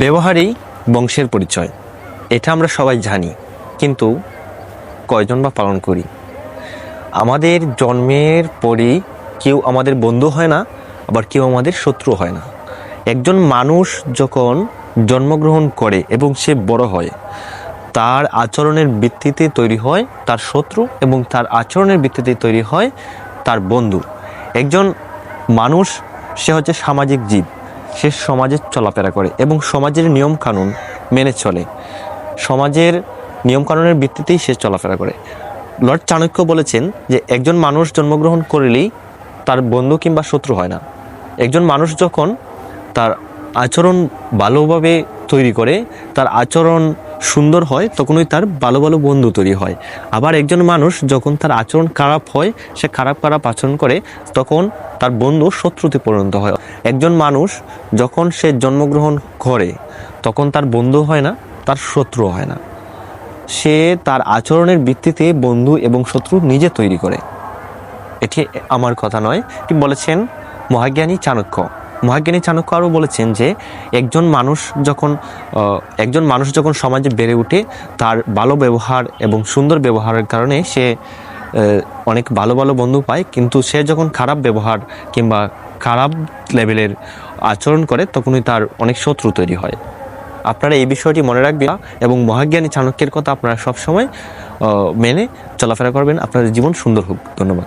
ব্যবহারেই বংশের পরিচয়। এটা আমরা সবাই জানি, কিন্তু কয়জন বা পালন করি? আমাদের জন্মের পরই কেউ আমাদের বন্ধু হয় না, আবার কেউ আমাদের শত্রু হয় না। একজন মানুষ যখন জন্মগ্রহণ করে এবং সে বড় হয়, তার আচরণের ভিত্তিতে তৈরি হয় তার শত্রু এবং তার আচরণের ভিত্তিতে তৈরি হয় তার বন্ধু। একজন মানুষ, সে হচ্ছে সামাজিক জীব। সে সমাজের চলাফেরা করে এবং সমাজের নিয়ম কানুন মেনে চলে। সমাজের নিয়মকানুনের ভিত্তিতেই সে চলাফেরা করে। লর্ড চাণক্য বলেছেন যে, একজন মানুষ জন্মগ্রহণ করলেই তার বন্ধু কিংবা শত্রু হয় না। একজন মানুষ যখন তার আচরণ ভালোভাবে তৈরি করে, তার আচরণ সুন্দর হয়, তখনই তার ভালো ভালো বন্ধু তৈরি হয়। আবার একজন মানুষ যখন তার আচরণ খারাপ হয়, সে খারাপ খারাপ আচরণ করে, তখন তার বন্ধু শত্রুতে পরিণত হয়। একজন মানুষ যখন সে জন্মগ্রহণ করে, তখন তার বন্ধু হয় না, তার শত্রু হয় না। সে তার আচরণের ভিত্তিতে বন্ধু এবং শত্রু নিজে তৈরি করে। এটি আমার কথা নয়। এটি বলেছেন মহাজ্ঞানী চাণক্য? মহাজ্ঞানী চাণক্য আরও বলেছেন যে, একজন মানুষ যখন একজন মানুষ যখন সমাজে বেড়ে ওঠে তার ভালো ব্যবহার এবং সুন্দর ব্যবহারের কারণে সে অনেক ভালো ভালো বন্ধু পায়, কিন্তু সে যখন খারাপ ব্যবহার কিংবা খারাপ লেভেলের আচরণ করে, তখনই তার অনেক শত্রু তৈরি হয়। আপনারা এই বিষয়টি মনে রাখবেন এবং মহাজ্ঞানী চাণক্যের কথা আপনারা সবসময় মেনে চলাফেরা করবেন। আপনাদের জীবন সুন্দর হোক। ধন্যবাদ।